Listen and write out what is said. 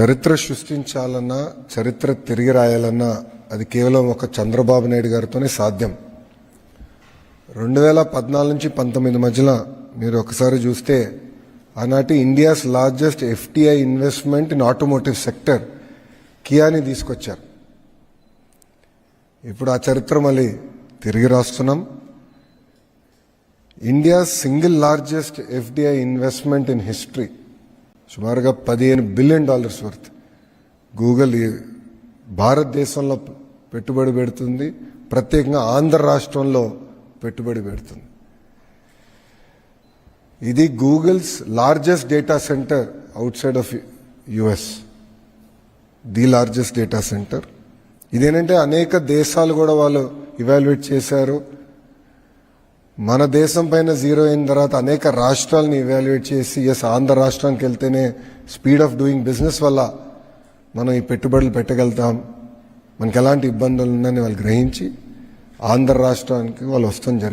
చరిత్ర సృష్టించాలన్నా చరిత్ర తిరిగి రాయాలన్నా అది కేవలం ఒక చంద్రబాబు నాయుడు గారితోనే సాధ్యం. రెండు వేల పద్నాలుగు నుంచి పంతొమ్మిది మధ్యలో మీరు ఒకసారి చూస్తే ఆనాటి India's largest FDI investment in automotive sector Kiani తీసుకొచ్చారు. ఇప్పుడు ఆ చరిత్ర మళ్ళీ తిరిగి రాస్తున్నాం. India single largest FDI investment in history సుమారుగా పదిహేను బిలియన్ డాలర్స్ వర్త్. గూగుల్ భారతదేశంలో పెట్టుబడి పెడుతుంది. ప్రత్యేకంగా ఆంధ్ర రాష్ట్రంలో పెట్టుబడి పెడుతుంది. ఇది Google's largest data center outside of US. The largest data center. ఇదేంటంటే అనేక దేశాలు కూడా వాళ్ళు ఇవాల్యుయేట్ చేశారు. మన దేశం పైన జీరో అయిన తర్వాత అనేక రాష్ట్రాలని ఇవాల్యుయేట్ చేసి ఎస్ ఆంధ్ర రాష్ట్రానికి వెళ్తేనే స్పీడ్ ఆఫ్ డూయింగ్ బిజినెస్ వల్ల మనం ఈ పెట్టుబడులు పెట్టగలుగుతాం. మనకి ఎలాంటి ఇబ్బందులు ఉన్నాయని వాళ్ళు గ్రహించి ఆంధ్ర రాష్ట్రానికి వాళ్ళు వస్తాం జరిగింది.